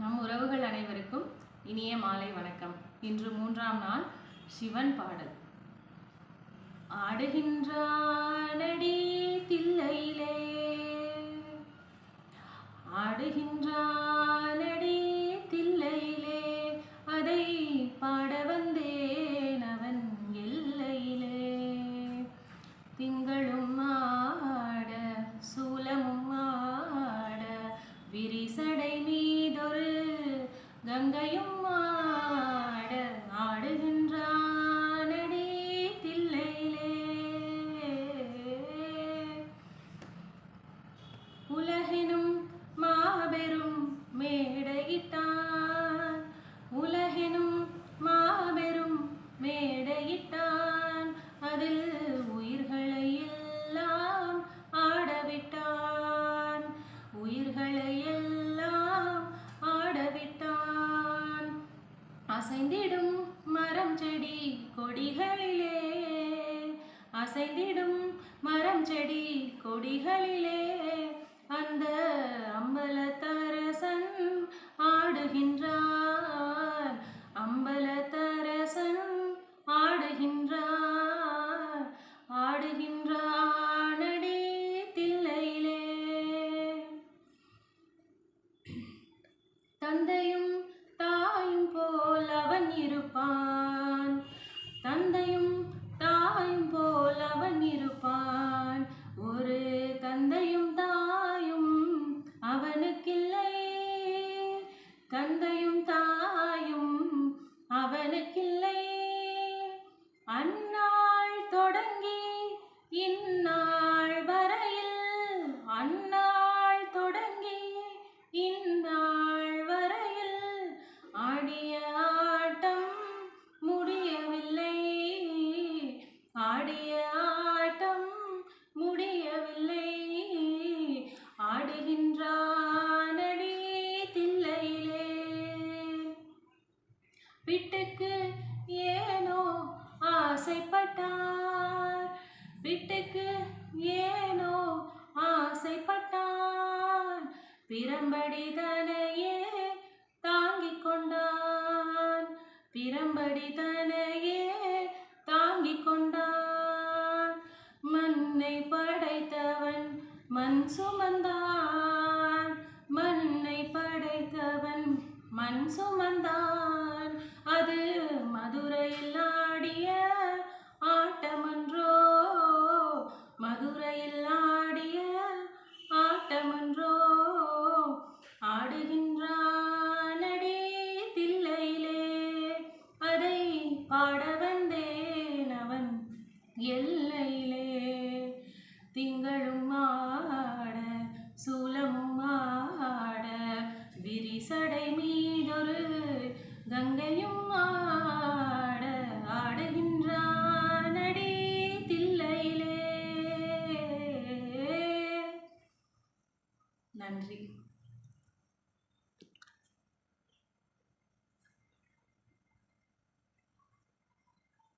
நம் உறவுகள் அனைவருக்கும் இனிய மாலை வணக்கம். இன்று மூன்றாம் நாள் சிவன் பாடல். ஆடுகின்றானடி தில்லையிலே ஆடுகின்றான் அசைந்திடும் மரம் செடி கொடிகளிலே. அசைந்திடும் மரம் செடி கொடிகளிலே. அந்த அம்பலத்தரசன் தந்தையும் ஆசைப்பட்டார். வீட்டுக்கு ஏனோ ஆசைப்பட்டான். பிரம்படி தனையே தாங்கிக் கொண்டான். பிரம்படி தனையே தாங்கிக் கொண்டான். மண்ணை படைத்தவன் மண் சுமந்தான். மண்ணை படைத்தவன் மண் சுமந்தான். பாட வந்தேன் அவன் எல்லையிலே. திங்களும் ஆட சூலமும் ஆட விரிசடை மீதொரு கங்கையும் ஆட